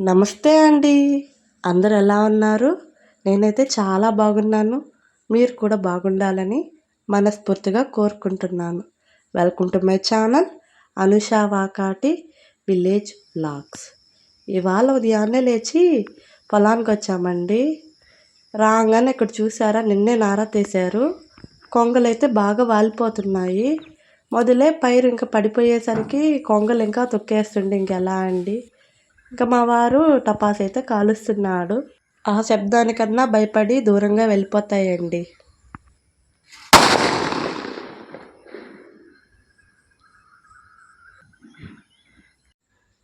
నమస్తే అండి. అందరు ఎలా ఉన్నారు? నేనైతే చాలా బాగున్నాను. మీరు కూడా బాగుండాలని మనస్ఫూర్తిగా కోరుకుంటున్నాను. Welcome to my channel Anusha Vakati village blogs ఇవాళ ఉదయాన్నే లేచి పొలానికి వచ్చామండి. రాగానే ఇక్కడ చూసారా? నిన్నే నారా తీశారు. కొంగలైతే బాగా వాలిపోతున్నాయి. మొదలే పైరు ఇంకా పడిపోయేసరికి కొంగలు ఇంకా తొక్కేస్తుండే. ఇంకెలా అండి? ఇంకా మా వారు టపాస్ అయితే కాలుస్తున్నాడు. ఆ శబ్దానికన్నా భయపడి దూరంగా వెళ్ళిపోతాయండి.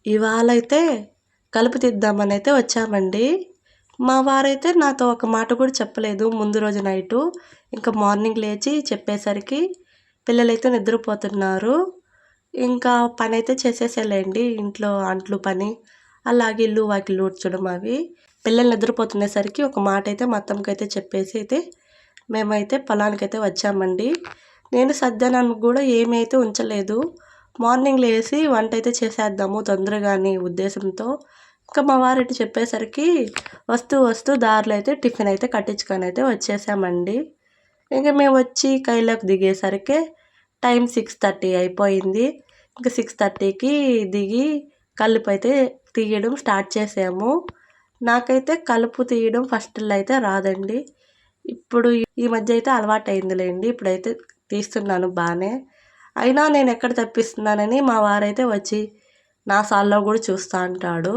ఇవాళ అయితే కలుపు తీద్దామని అయితే వచ్చామండి. మా వారైతే నాతో ఒక మాట కూడా చెప్పలేదు ముందు రోజు నైటు. ఇంకా మార్నింగ్ లేచి చెప్పేసరికి పిల్లలైతే నిద్రపోతున్నారు. ఇంకా పని అయితే చేసేసేలేండి ఇంట్లో అంట్లు పని అలాగే ఇల్లు వాకిలు ఊడ్చడం అవి. పిల్లలు నిద్రపోతుండేసరికి ఒక మాట అయితే మా అయితే చెప్పేసి అయితే మేమైతే పొలానికైతే వచ్చామండి. నేను సద్యానానికి కూడా ఏమైతే ఉంచలేదు. మార్నింగ్ లేసి వంట అయితే చేసేద్దాము తొందరగాని ఉద్దేశంతో. ఇంకా మా వారికి చెప్పేసరికి వస్తూ వస్తూ దారిలో అయితే టిఫిన్ అయితే కట్టించుకొని అయితే వచ్చేసామండి. ఇంకా మేము వచ్చి కైలోకి దిగేసరికి టైం సిక్స్ థర్టీ అయిపోయింది. ఇంకా సిక్స్ థర్టీకి దిగి కలుపు అయితే తీయడం స్టార్ట్ చేసాము. నాకైతే కలుపు తీయడం ఫస్ట్లో అయితే రాదండి. ఇప్పుడు ఈ మధ్య అయితే అలవాటు అయిందిలేండి ఇప్పుడైతే తీస్తున్నాను బాగానే అయినా నేను ఎక్కడ తప్పిస్తున్నానని మా వారైతే వచ్చి నా సాల్లో కూడా చూస్తూ అంటాడు.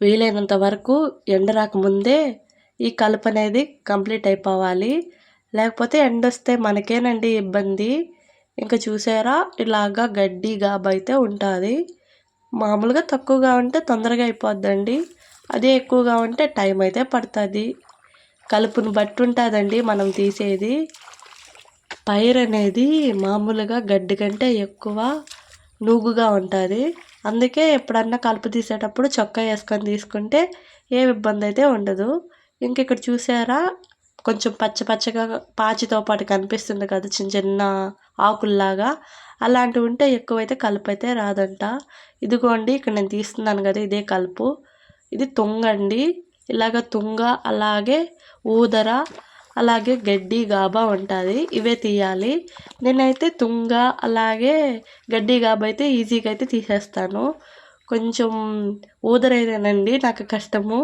వీలైనంత వరకు ఎండ రాకముందే ఈ కలుపు అనేది కంప్లీట్ అయిపోవాలి. లేకపోతే ఎండ వస్తే మనకేనండి ఇబ్బంది. ఇంకా చూసారా? ఇలాగా గడ్డి గాబైతే అయితే ఉంటుంది. మామూలుగా తక్కువగా ఉంటే తొందరగా అయిపోద్దండి. అదే ఎక్కువగా ఉంటే టైం అయితే పడుతుంది. కలుపుని బట్టి ఉంటుందండి మనం తీసేది. పైర్ అనేది మామూలుగా గడ్డి కంటే ఎక్కువ నూగుగా ఉంటుంది. అందుకే ఎప్పుడన్నా కలుపు తీసేటప్పుడు చొక్కా వేసుకొని తీసుకుంటే ఏ ఇబ్బంది అయితే ఉండదు. ఇంక ఇక్కడ చూసారా? కొంచెం పచ్చ పచ్చగా పాచితో పాటు కనిపిస్తుంది కదా చిన్న చిన్న ఆకుల్లాగా. అలాంటివి ఉంటే ఎక్కువైతే కలుపు అయితే రాదంట. ఇదిగోండి ఇక్కడ నేను తీస్తున్నాను కదా ఇదే కలుపు. ఇది తుంగ అండి ఇలాగ తుంగ అలాగే ఊదర అలాగే గడ్డి గాబా ఉంటుంది. ఇవే తీయాలి. నేనైతే తుంగ అలాగే గడ్డి గాబా అయితే ఈజీగా అయితే తీసేస్తాను. కొంచెం ఊదరైతేనండి నాకు కష్టము.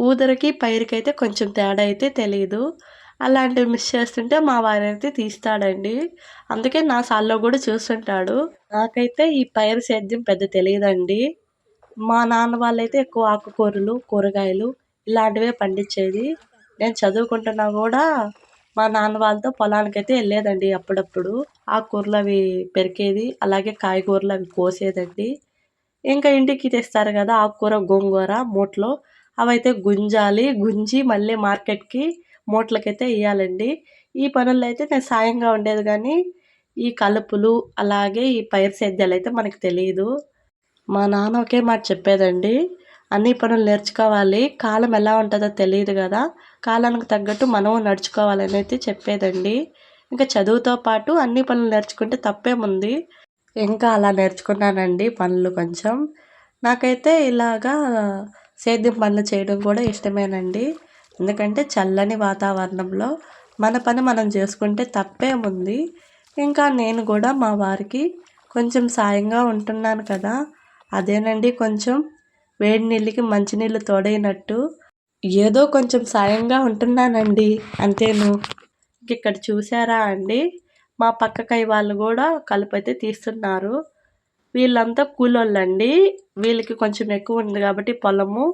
ఊదరకి పైరుకి అయితే కొంచెం తేడా అయితే తెలియదు అలాంటివి మిస్ చేస్తుంటే మా వారైతే తీస్తాడండి. అందుకే నా సాల్లో కూడా చూస్తుంటాడు. నాకైతే ఈ పైరు సేద్యం పెద్ద తెలియదండి మా నాన్న వాళ్ళైతే ఎక్కువ ఆకుకూరలు కూరగాయలు ఇలాంటివే పండించేది. నేను చదువుకుంటున్నా కూడా మా నాన్న వాళ్ళతో పొలానికి అయితే వెళ్ళేదండి అప్పుడప్పుడు. ఆకుకూరలు అవి పెరికేది అలాగే కాయగూరలు అవి కోసేదండి. ఇంకా ఇంటికి తెస్తారు కదా ఆకుకూర గోంగూర మూటలో. అవైతే గుంజాలి గుంజి మళ్ళీ మార్కెట్కి మూటలకైతే వేయాలండి ఈ పనుల్లో అయితే నేను సాయంగా ఉండేది కానీ ఈ కలుపులు అలాగే ఈ పైరు సేద్యాలు అయితే మనకు తెలియదు మా నాన్న ఒకే మాట చెప్పేదండి అన్ని పనులు నేర్చుకోవాలి కాలం ఎలా ఉంటుందో తెలియదు కదా కాలానికి తగ్గట్టు మనం నడుచుకోవాలని అయితే చెప్పేదండి. ఇంకా చదువుతో పాటు అన్ని పనులు నేర్చుకుంటే తప్పేముంది? ఇంకా అలా నేర్చుకున్నానండి పనులు కొంచెం. నాకైతే ఇలాగా సేద్యం పనులు చేయడం కూడా ఇష్టమేనండి. ఎందుకంటే చల్లని వాతావరణంలో మన పని మనం చేసుకుంటే తప్పేముంది ఇంకా నేను కూడా మా వారికి కొంచెం సాయంగా ఉంటున్నాను కదా. అదేనండి కొంచెం వేడి నీళ్ళకి మంచినీళ్ళు తోడైనట్టు. ఏదో కొంచెం సాయంగా ఉంటున్నానండి అంతేను. ఇక్కడ చూసారా అండి? మా పక్కకై వాళ్ళు కూడా కలుపు అయితే తీస్తున్నారు. వీళ్ళంతా కూలోళ్ళండి. వీళ్ళకి కొంచెం ఎక్కువ ఉంది కాబట్టి పొలము.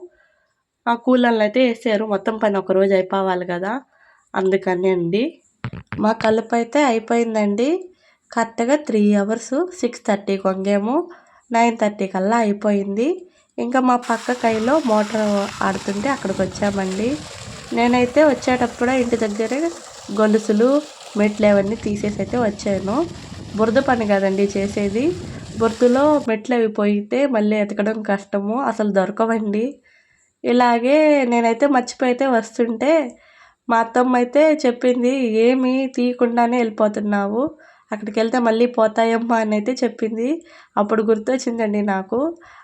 ఆ కూలోళ్ళు అయితే వేసారు. మొత్తం పని ఒక రోజు అయిపోవాలి కదా. అందుకని అండి. మా కలుపు అయితే అయిపోయిందండి. కరెక్ట్గా త్రీ అవర్స్ సిక్స్ థర్టీ కొంగేమో. నైన్ థర్టీ కల్లా అయిపోయింది. ఇంకా మా పక్క కైలో మోటార్ ఆడుతుంటే అక్కడికి వచ్చామండి. నేనైతే వచ్చేటప్పుడు ఇంటి దగ్గరే గొలుసులు మెట్లు అవన్నీ తీసేసి అయితే వచ్చాను. బురద పని కాదండి చేసేది. బురదలో మెట్లు అవి పోయితే మళ్ళీ ఎతకడం కష్టము అసలు దొరకవండి. ఇలాగే నేనైతే మర్చిపోయితే వస్తుంటే మా అత్తమ్మ అయితే చెప్పింది ఏమి తీయకుండానే వెళ్ళిపోతున్నావు. అక్కడికి వెళ్తే మళ్ళీ పోతాయమ్మా అని అయితే చెప్పింది. అప్పుడు గుర్తొచ్చిందండి నాకు.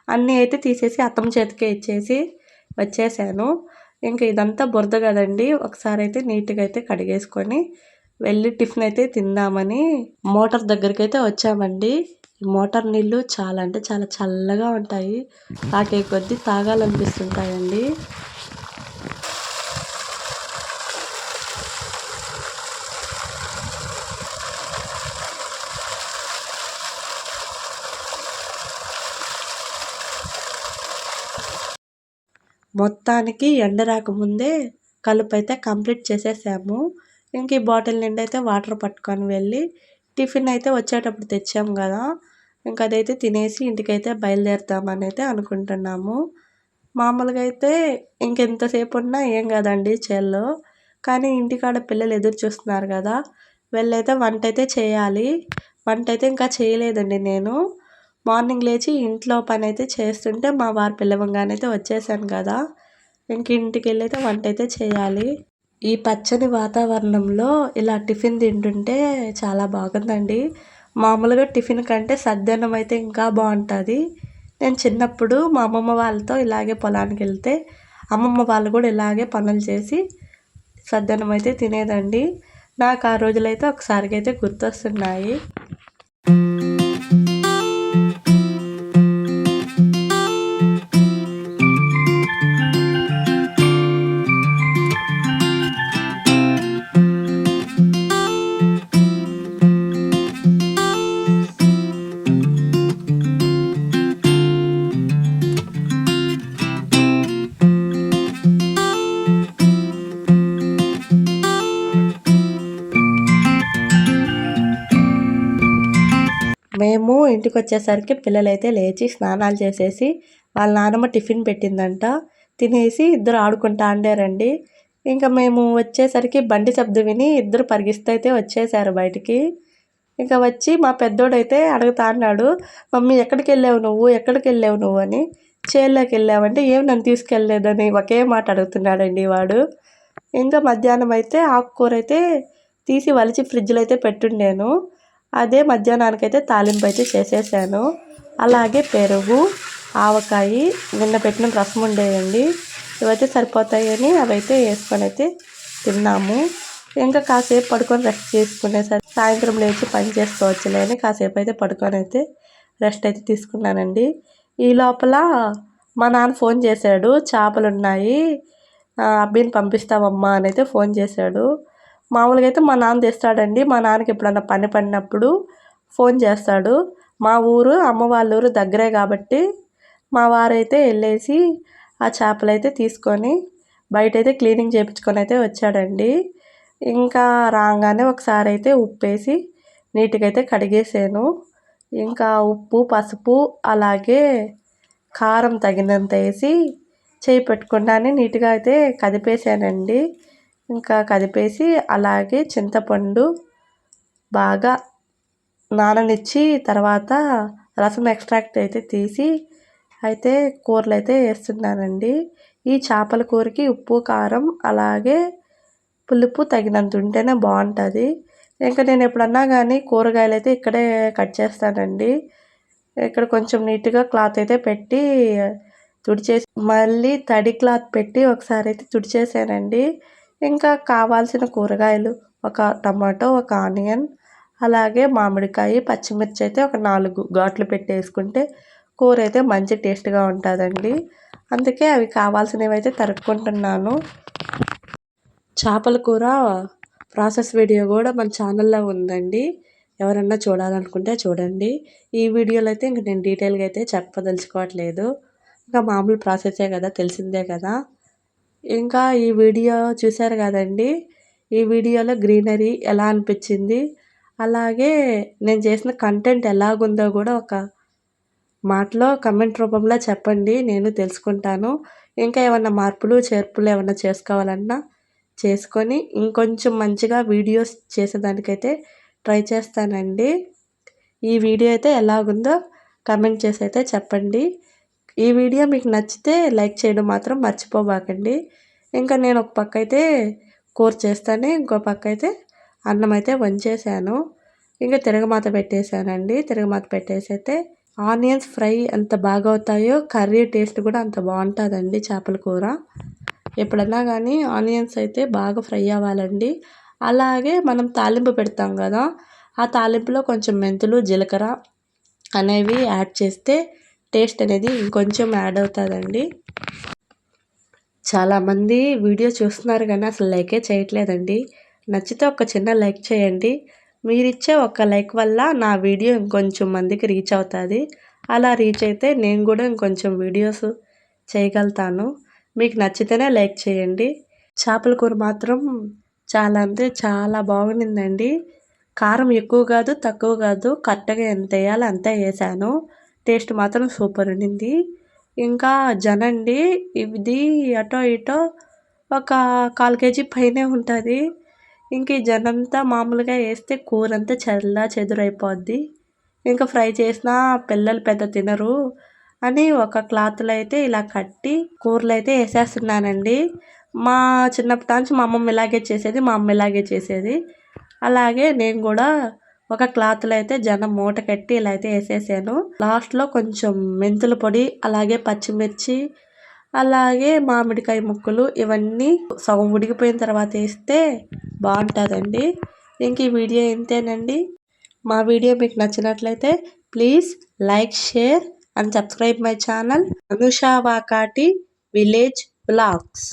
అన్నీ అయితే తీసేసి అత్తమ్మ చేతికే ఇచ్చేసి వచ్చేసాను. ఇంకా ఇదంతా బురద కదండి. ఒకసారి అయితే నీట్గా అయితే కడిగేసుకొని వెళ్ళి టిఫిన్ అయితే తిందామని మోటార్ దగ్గరికి అయితే వచ్చామండి. మోటార్ నీళ్ళు చాలా అంటే చాలా చల్లగా ఉంటాయి. తాగే కొద్దీ తాగాలనిపిస్తుంటాయండి. మొత్తానికి ఎండ రాకముందే కలుపు అయితే కంప్లీట్ చేసేసాము. ఇంక ఈ బాటిల్ నిండా అయితే వాటర్ పట్టుకొని వెళ్ళి టిఫిన్ అయితే వచ్చేటప్పుడు తెచ్చాము కదా. ఇంకా అదైతే తినేసి ఇంటికైతే బయలుదేరుతామని అయితే అనుకుంటున్నాము. మామూలుగా అయితే ఇంకెంతసేపు ఉన్నా ఏం కాదండి చేల్లో. కానీ ఇంటికాడ పిల్లలు ఎదురు చూస్తున్నారు కదా. వెళ్ళైతే వంట అయితే చేయాలి. వంట అయితే ఇంకా చేయలేదండి నేను. మార్నింగ్ లేచి ఇంట్లో పని అయితే చేస్తుంటే మా వారు పిల్లవంగానైతే వచ్చేసాను కదా. ఇంక ఇంటికి వెళ్ళి అయితే వంట అయితే చేయాలి. ఈ పచ్చని వాతావరణంలో ఇలా టిఫిన్ తింటుంటే చాలా బాగుందండి. మామూలుగా టిఫిన్ కంటే సద్దన్నం అయితే ఇంకా బాగుంటుంది. నేను చిన్నప్పుడు మా అమ్మమ్మ వాళ్ళతో ఇలాగే పొలానికి వెళ్తే అమ్మమ్మ వాళ్ళు కూడా ఇలాగే పనులు చేసి సద్దనం అయితే తినేదండి. నాకు ఆ రోజులైతే ఒకసారిగా అయితే గుర్తొస్తున్నాయి. మేము ఇంటికి వచ్చేసరికి పిల్లలైతే లేచి స్నానాలు చేసేసి వాళ్ళ నాన్నమ్మ టిఫిన్ పెట్టిందంట. తినేసి ఇద్దరు ఆడుకుంటా అండారండి. ఇంకా మేము వచ్చేసరికి బండి శబ్దం విని ఇద్దరు పరిగిస్తూ అయితే వచ్చేసారు బయటికి. ఇంకా వచ్చి మా పెద్దోడైతే అడుగుతా అన్నాడు మమ్మీ ఎక్కడికి వెళ్ళావు నువ్వు? ఎక్కడికి వెళ్ళావు నువ్వు? అని. చేల్లోకి వెళ్ళావంటే ఏం నన్ను తీసుకెళ్ళలేదని ఒకే మాట అడుగుతున్నాడండి వాడు. ఇంకా మధ్యాహ్నం అయితే ఆకుకూర అయితే తీసి వలిచి ఫ్రిడ్జ్లో అయితే పెట్టుండాను. అదే మధ్యాహ్నానికైతే తాలింపు అయితే చేసేసాను. అలాగే పెరుగు ఆవకాయ నిన్న పెట్టిన రసం ఉండేయండి. ఇవైతే సరిపోతాయని అవైతే వేసుకొని అయితే తిన్నాము. ఇంకా కాసేపు పడుకొని రెస్ట్ చేసుకునేసరి సాయంత్రం లేచి పని చేసుకోవచ్చులే అని కాసేపు అయితే పడుకొని అయితే రెస్ట్ అయితే తీసుకున్నానండి. ఈ లోపల మా నాన్న ఫోన్ చేశాడు. చేపలు ఉన్నాయి అబ్బిని పంపిస్తామమ్మా అని అయితే ఫోన్ చేశాడు. మామూలుగా అయితే మా నాన్న తెస్తాడండి. మా నాన్నకి ఎప్పుడన్నా పని పడినప్పుడు ఫోన్ చేస్తాడు. మా ఊరు అమ్మ వాళ్ళ ఊరు దగ్గరే కాబట్టి మా వారైతే వెళ్ళేసి ఆ చేపలు అయితే తీసుకొని బయట అయితే క్లీనింగ్ చేయించుకొని అయితే వచ్చాడండి. ఇంకా రాగానే ఒకసారి అయితే ఉప్పు వేసి నీట్గా అయితే కడిగేసాను. ఇంకా ఉప్పు పసుపు అలాగే కారం తగినంత వేసి చేయి పెట్టుకుండానే నీట్గా అయితే కదిపేసానండి ఇంకా కదిపేసి అలాగే చింతపండు బాగా నాననిచ్చి తర్వాత రసం ఎక్స్ట్రాక్ట్ అయితే తీసి అయితే కూరలు అయితే వేస్తున్నానండి. ఈ చేపల కూరకి ఉప్పు కారం అలాగే పులుపు తగినంత ఉంటేనే బాగుంటుంది. ఇంకా నేను ఎప్పుడన్నా కానీ కూరగాయలు అయితే ఇక్కడే కట్ చేస్తానండి. ఇక్కడ కొంచెం నీట్గా క్లాత్ అయితే పెట్టి తుడిచేసి మళ్ళీ తడి క్లాత్ పెట్టి ఒకసారి అయితే తుడిచేసానండి. ఇంకా కావాల్సిన కూరగాయలు ఒక టమాటో ఒక ఆనియన్ అలాగే మామిడికాయ పచ్చిమిర్చి అయితే ఒక నాలుగు ఘాట్లు పెట్టి వేసుకుంటే కూర అయితే మంచి టేస్ట్గా ఉంటుందండి. అందుకే అవి కావాల్సినవి అయితే తరుక్కుంటున్నాను. చేపల కూర ప్రాసెస్ వీడియో కూడా మన ఛానల్లో ఉందండి. ఎవరన్నా చూడాలనుకుంటే చూడండి. ఈ వీడియోలో అయితే ఇంక నేను డీటెయిల్గా అయితే చెప్పదలుచుకోవట్లేదు. ఇంకా మామూలు ప్రాసెసే కదా తెలిసిందే కదా. ఇంకా ఈ వీడియో చూశారు కదండి? ఈ వీడియోలో గ్రీనరీ ఎలా అనిపించింది? అలాగే నేను చేసిన కంటెంట్ ఎలాగుందో కూడా ఒక మాటలో కమెంట్ రూపంలో చెప్పండి నేను తెలుసుకుంటాను. ఇంకా ఏమన్నా మార్పులు చేర్పులు ఏమన్నా చేసుకోవాలన్నా చేసుకొని ఇంకొంచెం మంచిగా వీడియోస్ చేసేదానికైతే ట్రై చేస్తానండి. ఈ వీడియో అయితే ఎలాగుందో కమెంట్ చేసి అయితే చెప్పండి. ఈ వీడియో మీకు నచ్చితే లైక్ చేయడం మాత్రం మర్చిపోబాకండి ఇంకా నేను ఒక పక్క అయితే కూర చేస్తానే ఇంకో పక్క అయితే అన్నం అయితే వంచేసాను. ఇంకా తిరగమాత పెట్టేశానండి. తిరగమాత పెట్టేసి అయితే ఆనియన్స్ ఫ్రై ఎంత బాగా అవుతాయో కర్రీ టేస్ట్ కూడా అంత బాగుంటుందండి చేపల కూర. ఎప్పుడన్నా కానీ ఆనియన్స్ అయితే బాగా ఫ్రై అవ్వాలండి. అలాగే మనం తాలింపు పెడతాం కదా ఆ తాలింపులో కొంచెం మెంతులు జీలకర్ర అనేవి యాడ్ చేస్తే టేస్ట్ అనేది ఇంకొంచెం యాడ్ అవుతుందండి. చాలామంది వీడియో చూస్తున్నారు కానీ అసలు లైకే చేయట్లేదండి. నచ్చితే ఒక చిన్న లైక్ చేయండి. మీరిచ్చే ఒక లైక్ వల్ల నా వీడియో ఇంకొంచెం మందికి రీచ్ అవుతుంది. అలా రీచ్ అయితే నేను కూడా ఇంకొంచెం వీడియోస్ చేయగలుగుతాను మీకు నచ్చితేనే లైక్ చేయండి. చేపల కూర మాత్రం చాలా అంటే చాలా బాగుండిందండి. కారం ఎక్కువ కాదు తక్కువ కాదు కరెక్ట్గా ఎంత వేయాలో అంతే వేసాను. టేస్ట్ మాత్రం సూపర్ ఉండింది. ఇంకా జనండి ఇది అటో ఇటో ఒక కాల్ కేజీ పైనే ఉంటుంది. ఇంక ఈ జనంతా మామూలుగా వేస్తే కూర అంతా చల్లా చెదురైపోద్ది. ఇంకా ఫ్రై చేసినా పిల్లలు పెద్ద తినరు అని ఒక క్లాత్లో అయితే ఇలా కట్టి కూరలు అయితే వేసేస్తున్నానండి మా చిన్నప్పటి నుంచి మా అమ్మమ్మ ఇలాగే చేసేది మా అమ్మ ఇలాగే చేసేది. అలాగే నేను కూడా ఒక క్లాత్లో అయితే జనం మూట కట్టి ఇలా అయితే వేసేసాను. లాస్ట్లో కొంచెం మెంతుల పొడి అలాగే పచ్చిమిర్చి అలాగే మామిడికాయ ముక్కలు ఇవన్నీ సగం ఉడికిపోయిన తర్వాత వేస్తే బాగుంటుందండి. ఇంక ఈ వీడియో ఇంతేనండి. మా వీడియో మీకు నచ్చినట్లయితే please like share and subscribe my channel. Anusha Vakati village blogs.